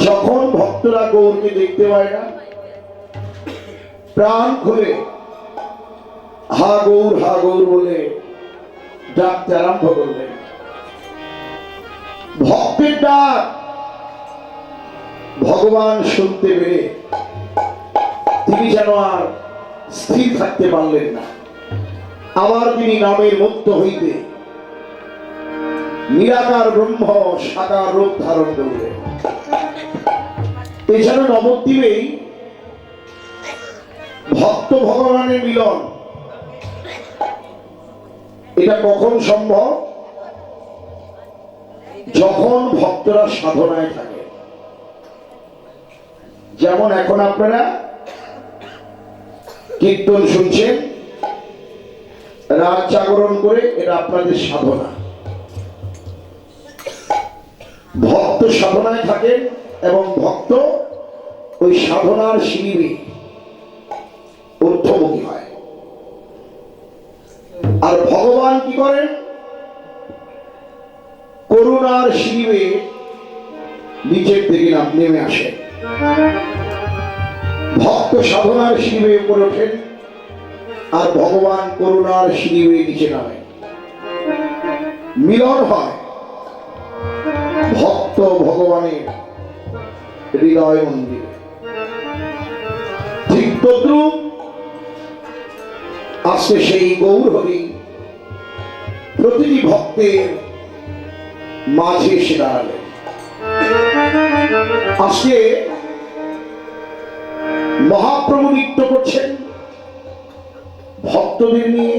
যখন ভক্তরা গৌরকে দেখতে পায় না, প্রাণ খুলে হা গৌর হা গৌর বলে ডাকতে আরম্ভ করলেন। ভক্তের ডাক ভগবান শুনতে পেরে তিনি যেন আর স্থির থাকতে পারলেন না। আবার তিনি নামের মুক্ত হইতে নিরাকার ব্রহ্ম সাকার রূপ ধারণ করলেন। এছাড়া নবদ্বীপেই ভক্ত ভগবানের মিলন। এটা কখন সম্ভব? যখন ভক্তরা সাধনায় থাকে। যেমন এখন আপনারা কীর্তন শুনছেন, রাত জাগরণ করে এটা আপনাদের সাধনা। ভক্ত সাধনায় থাকেন এবং ভক্ত ওই সাধনার শিবিরে ঊর্ধ্বমুখী হয়। আর ভগবান কি করেন? করুণার শিবিরে নিচের দিকে নাম নেমে আসেন ভক্ত সাধনার শিবে উপরে ওঠেন আর ভগবান করুণার শিবিরে নিচে নামেন মিলন হয়। ভক্ত ভগবানের হৃদয় মন্দিরে ঠিক তদ্রুপ আজকে সেই গৌর হরি প্রতিটি ভক্তের মাঝে এসে দাঁড়ালেন আজকে মহাপ্রভু নৃত্য করছেন ভক্তদের নিয়ে।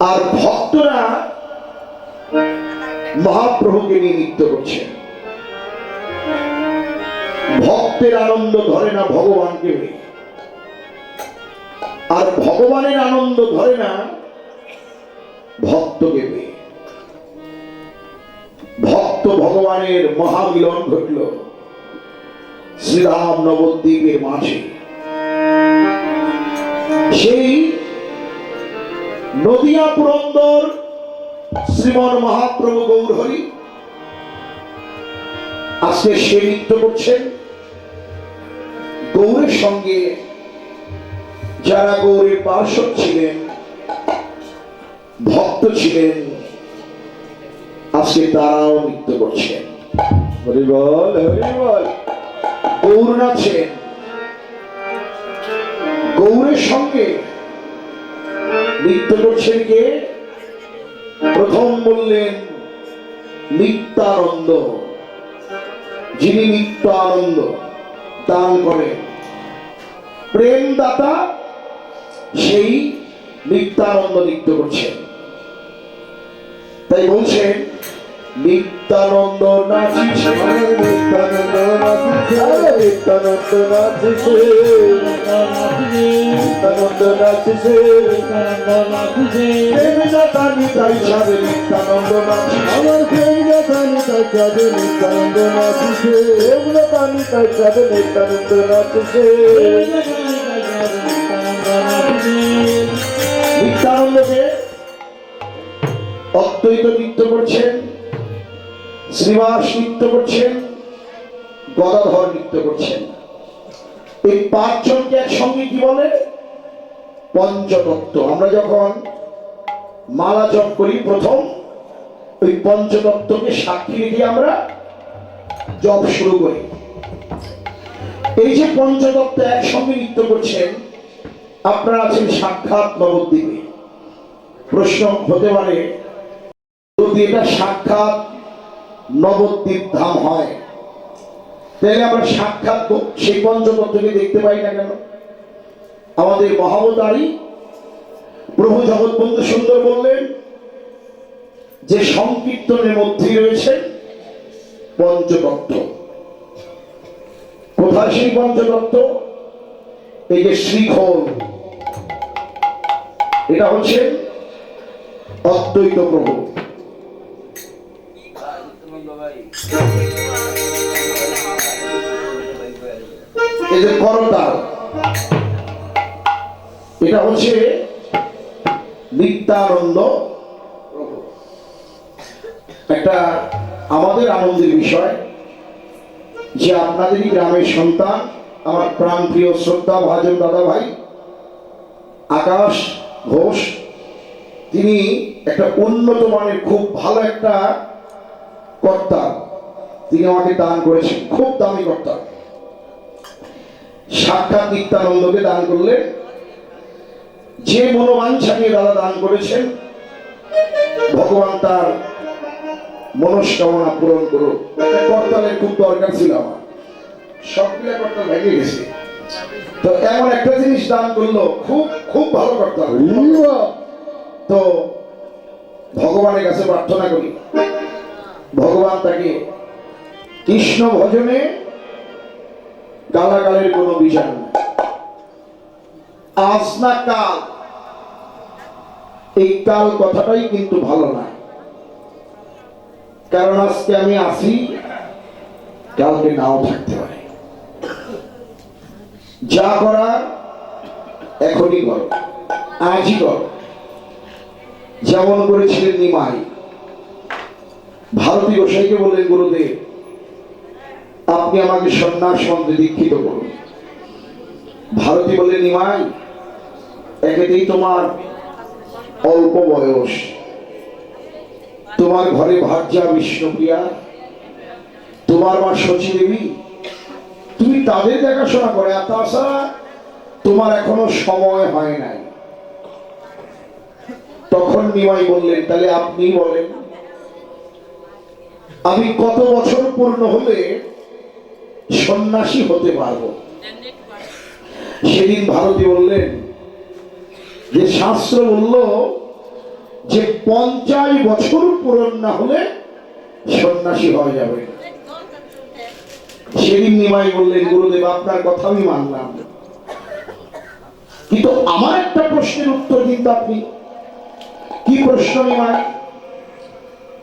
আর ভক্তরা মহাপ্রভুকে নিয়ে নৃত্য করছেন। ভক্তের আনন্দ ধরে না ভগবানকে আর ভগবানের আনন্দ ধরে না ভক্তকে ভক্ত ভগবানের মহামিলন ঘটল শ্রীরাম নবদ্বীপের মাঝে। সেই নদিয়া পুরন্দর শ্রীমন মহাপ্রভু গৌর হরি আজকে সে নৃত্য করছেন গৌরের সঙ্গে যারা গৌরের পার্শ্বদ ছিলেন, ভক্ত ছিলেন, আজকে তারাও নৃত্য করছেন। গৌর নাচেন। গৌরের সঙ্গে নৃত্য করছেন কে? প্রথম বললেন নিত্যানন্দ যিনি নিত্য আনন্দ দান করেন প্রেম দাতা সেই নিত্যানন্দ নৃত্য করছেন তাই বলছেন, নিত্যানন্দ নাচিছে। নিত্যানন্দ নাচিছে। নিত্যানন্দ নাচিছে। নিত্যানন্দ নাচিছে প্রেম দাতা নিতাই সাবে নিত্যানন্দ নাচিছে। আমার প্রেম নিত্যানন্দ নাচিছে সাবে নিত্যানন্দ নাচিছে নিত্যানন্দকে অদ্বৈত নৃত্য করছেন শ্রীবাস নৃত্য করছেন গদাধর নৃত্য করছেন। এই পাঁচজনকে একসঙ্গে কি বলে? পঞ্চতত্ত্ব। আমরা যখন মালা জপ করি প্রথম ওই পঞ্চতত্ত্বকে সাক্ষী রেখে আমরা জপ শুরু করি। এই যে পঞ্চতত্ত্ব একসঙ্গে নৃত্য করছেন, আপনারা আছেন সাক্ষাৎ নবদ্বীপে। প্রশ্ন হতে পারে যদি এটা সাক্ষাৎ নবদ্বীপ ধাম হয়। তাহলে আমরা সাক্ষাৎ সেই পঞ্চতত্ত্বকে দেখতে পাই না কেন? আমাদের মহাবতারী প্রভু জগৎবন্ধু সুন্দর বললেন যে সংকীর্তনের মধ্যে রয়েছে পঞ্চতত্ত্ব কোথায় সেই পঞ্চতত্ত্ব এই যে শ্রীখোল। এটা হচ্ছে অদ্বৈত প্রভু এই যে করতাল এটা হচ্ছে নিত্যানন্দ। একটা আমাদের আনন্দের বিষয় যে আপনাদেরই গ্রামের সন্তান, আমার প্রাণ প্রিয় শ্রদ্ধা ভাজন দাদা ভাই আকাশ ঘোষ, তিনি একটা উন্নত মানের, খুব ভালো একটা কর্তা। তিনি আমাকে দান করেছেন, খুব দামি কর্তা। সাক্ষাৎ নিত্যানন্দকে দান করলেন। যে মনোবাঞ্ছা নিয়ে দাদা দান করেছেন, ভগবান তার মনস্কামনা পূরণ করুক। একটা করতালের খুব দরকার ছিল আমার। সবগুলা করতাল ভেঙে গেছে। তো এমন একটা জিনিস দান করল খুব খুব ভালো করতাল। তো ভগবানের কাছে প্রার্থনা করি। ভগবান তাকে কৃষ্ণ ভজনে গালাগালের কোনো বিচার নেই। আজ না কাল এই কাল কথাটাই কিন্তু ভালো না কারণ আজকে আমি আসি কালকে নাও থাকতে পারে। যা করার এখনই করো, আজই করো। যেমন করেছিলেন নিমাই। ভারতী গোসাইকে বললেন, গুরুদেব, আপনি আমাকে সন্ন্যাস মন্ত্রে দীক্ষিত করুন। ভারতী বললেন, নিমাই, একেতেই তোমার অল্প বয়স। তোমার ঘরে ভার্যা বিষ্ণুপ্রিয়া, তোমার মা শচী দেবী, তুমি তাদের দেখাশোনা করে, আর তাছাড়া তোমার এখনও সময় হয় নাই। তখন নিমাই বললেন, তাহলে আপনি বলেন, আমি কত বছর পূর্ণ হলে সন্ন্যাসী হতে পারব? সেদিন ভারতী বললেন, যে শাস্ত্র বলল যে পঞ্চাশ বছর পূরণ না হলে সন্ন্যাসী হয়ে যাবে সেদিন নিমাই বললেন, গুরুদেব, আপনার কথা আমি মানলাম কিন্তু আমার একটা প্রশ্নের উত্তর কিন্তু আপনি কি প্রশ্ন নিমাই?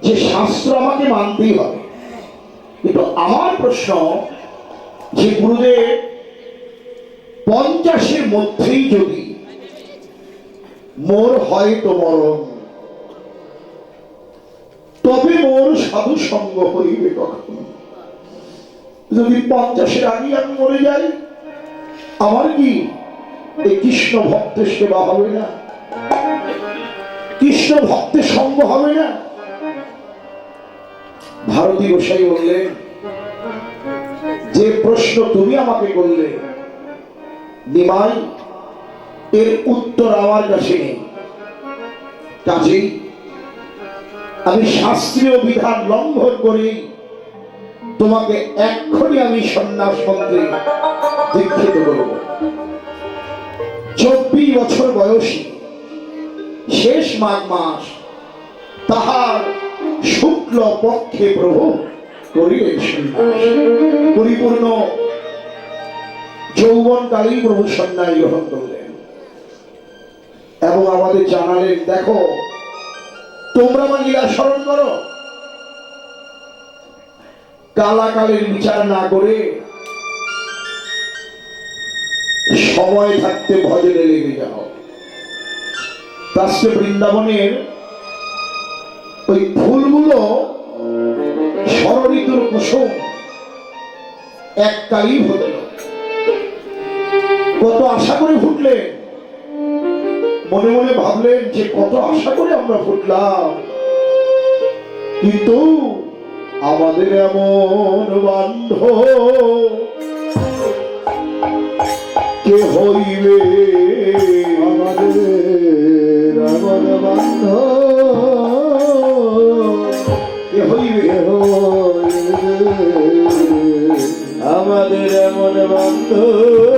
যে শাস্ত্র আমাকে মানতেই হবে। কিন্তু আমার প্রশ্ন, যে গুরুদেব, পঞ্চাশের মধ্যেই যদি মোর হয় তো মরণ। তবে মোর সাধু সঙ্গ হইবে কখন? যদি পঞ্চাশের আগে আমি মরে যাই, আমার কি এই কৃষ্ণ ভক্তের সেবা হবে না? কৃষ্ণ ভক্তের সঙ্গ হবে না? ভারতী গোসাই বললেন যে প্রশ্ন তুমি আমাকে করলে, নিমাই, এর উত্তর আমার কাছে নেই। কাজেই আমি শাস্ত্রীয় বিধান লঙ্ঘন করে। তোমাকে এক্ষুনি আমি সন্ন্যাস মন্ত্রে দীক্ষিত করব। চব্বিশ বছর বয়সী, শেষ মাঘ মাস, তাহার শুক্ল পক্ষে প্রভু করিলেন। পরিপূর্ণ যৌবনকালেই প্রভু সন্ন্যাস গ্রহণ করলেন। এবং আমাদের জানালেন, দেখো তোমরা আমার লীলা স্মরণ করো। কালাকালের বিচার না করে সময় থাকতে ভজনে লেগে যাও। তাস্তে বৃন্দাবনের ওই ফুলগুলো ষড়ঋতুর কুসুম এককালই ফুটল কত আশা করে ফুটলে মনে মনে ভাবলেন যে কত আশা করে আমরা ফুটলাম। কিন্তু আমাদের এমন বান্ধব কে হইবে? আমাদের আমার বান্ধব কে হইবে? আমাদের এমন বান্ধব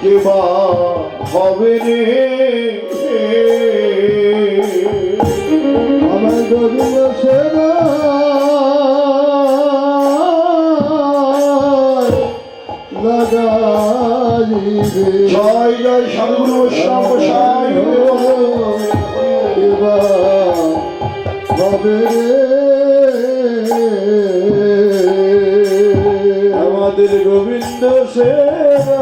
কেবা হবে রে আমার গরিব সেবা লাগাই জয় জয় সাধু সাপ সাই হবে আমাদের গোবিন্দ সেবা।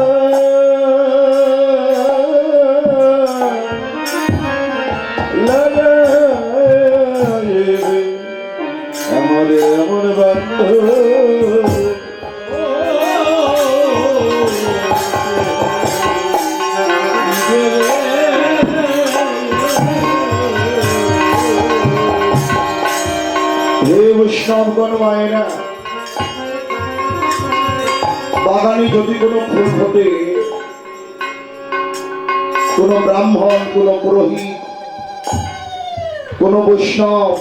আমাদের এমন বান্ধব যদি কোনো ফুল ফোটে কোন ব্রাহ্মণ, কোন পুরোহিত, কোন বৈষ্ণব,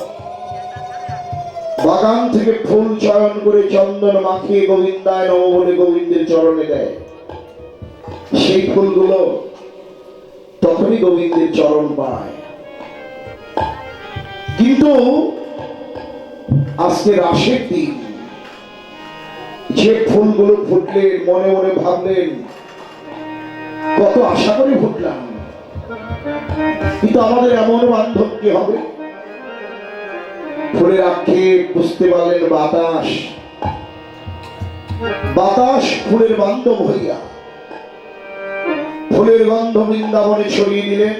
বাগান থেকে ফুল চয়ন করে চন্দন মাখিয়ে গোবিন্দায় নম বলে গোবিন্দের চরণে দেয়, সেই ফুলগুলো তখনই গোবিন্দের চরণ পায়। কিন্তু আজকে রাশের দিন যে ফুলগুলো ফুটলেন মনে মনে ভাবলেন, কত আশা করে ফুটলাম। কিন্তু আমাদের এমন বান্ধব কি হবে? ফুলের আক্ষেপ বুঝতে পারলেন বাতাস। বাতাস ফুলের বান্ধব হইয়া, ফুলের গন্ধ বৃন্দাবনে ছড়িয়ে দিলেন।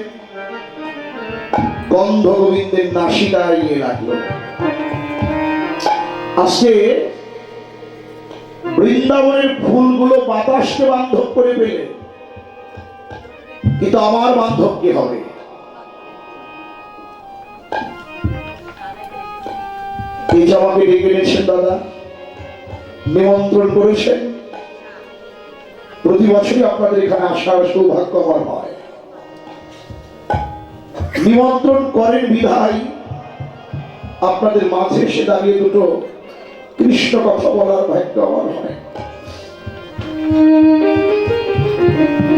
গন্ধ গোবিন্দের নাসিকায় গিয়ে লাগল। আজকে বৃন্দাবনের ফুলগুলো বাতাসকে বান্ধব করে পেলে। কিন্তু আমার বান্ধব কি হবে? আমাকে ডেকে এনেছেন দাদা, নিমন্ত্রণ করেছেন। প্রতি বছরই আপনাদের এখানে আসার সৌভাগ্য আমার হয়। নিমন্ত্রণ করেন বিধায়, আপনাদের মাঝে এসে দাঁড়িয়ে দুটো কৃষ্ণ কথা বলার ভাগ্য আমার হয়।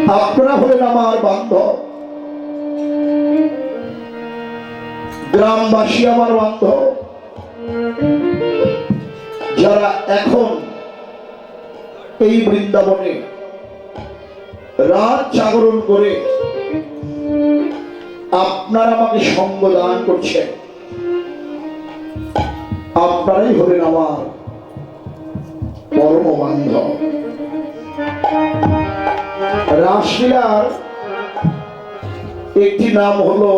আপনারা হলেন আমার বান্ধব। গ্রামবাসী আমার বান্ধব। যারা এখন এই বৃন্দাবনে রাত জাগরণ করে আপনারা আমাকে সঙ্গ দান করছেন। আপনারাই হলেন আমার পরম বান্ধব একটি নাম হলো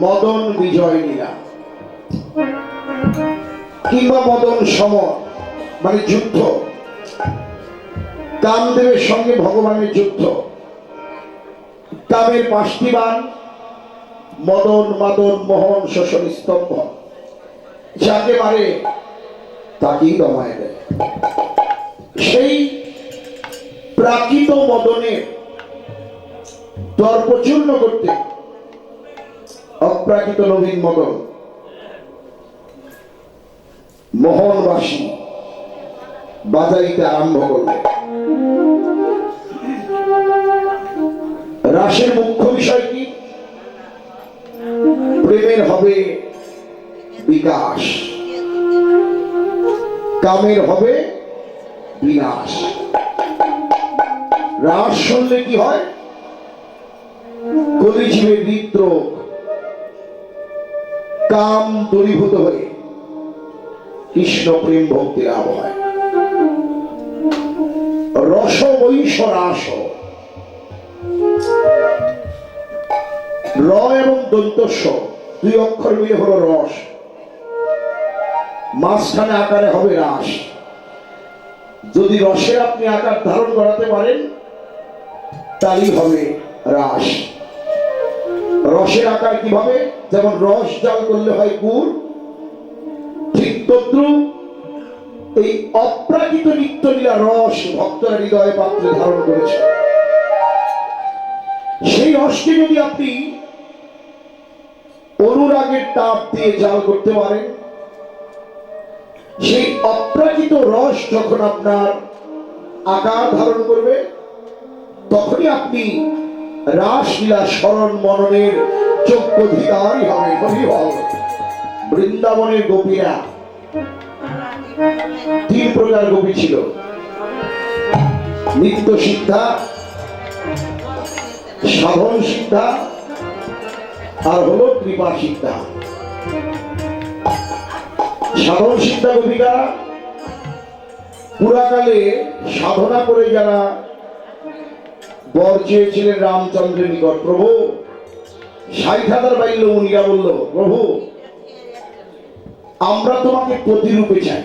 মদন বিজয় লীলা কিংবা মদন সমর মানে যুদ্ধ। কামদেবের সঙ্গে ভগবানের যুদ্ধ। কামের পাঁচটি বান, মদন, মাদন, মোহন, শোষণ, স্তম্ভ। যাকে পারে তাকেই দমায় দেয়। সেই প্রাকৃত মদনের দর্পচূর্ণ করতে অপ্রাকৃত নবীন মদন মোহনবাসী বাজাইতে আরম্ভ করবে রাসের মুখ্য বিষয় কি? প্রেমের হবে বিকাশ কামের হবে বিনাশ রাস শুনলে কি হয়? কলিজীবের হৃদরোগ কাম দূরীভূত হয়ে কৃষ্ণ প্রেম ভক্তি লাভ হয়। রস বৈশ রাস। র এবং দন্তস্ব, দুই অক্ষর মিলে হলো রস। মাঝখানে আকারে হবে রাস যদি রসে আপনি আকার ধারণ করাতে পারেন তাই হবে রাস রসের আকার কীভাবে যেমন রস জাল করলে হয় গুড়, ঠিক তদ্রুপ এই অপ্রাকৃত নিত্যলীলা রস ভক্তরা হৃদয় পাত্রে ধারণ করেছে। সেই রসকে যদি আপনি অনুরাগের তাপ দিয়ে জাল করতে পারেন সেই অপ্রাকৃত রস যখন আপনার আকার ধারণ করবে, তখনই আপনি রাসলীলা স্মরণ মননের যোগ্য অধিকারী হবে হরি হল বৃন্দাবনের গোপীরা তিন প্রকার গোপী ছিল। নিত্য সিদ্ধা সাধন সিদ্ধা আর হলো কৃপা সিদ্ধা সাধন সিদ্ধা গোপিকারা পুরাকালে সাধনা করে যারা বর চেয়েছিলেন রামচন্দ্রের নিকট, প্রভু ষাট হাজার বাইল মুনিরা বলল, প্রভু, আমরা তোমাকে প্রতিরূপে চাই।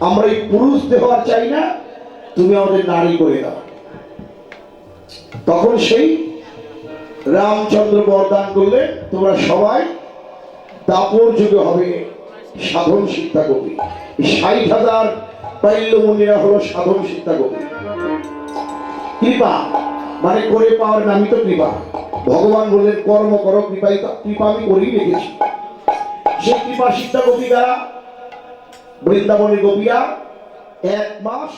আমরা এই পুরুষ দেহ আর চাই না, তুমি আমাদের নারী করে দাও। তখন সেই রামচন্দ্র বরদান করলে তোমরা সবাই দাপর যুগে হবে। সাধন শিক্ষা কবি। ষাট হাজার পাইল্যমণিরা হলো সাধন শিক্ষা কবি। কৃপা মানে করে পাওয়ার নামই তো কৃপা। ভগবান বললেন, কর্ম করো, কৃপাই কৃপা আমি করেই রেখেছি সে কৃপা সিদ্ধা গোপীরা বৃন্দাবনের গোপীরা এক মাস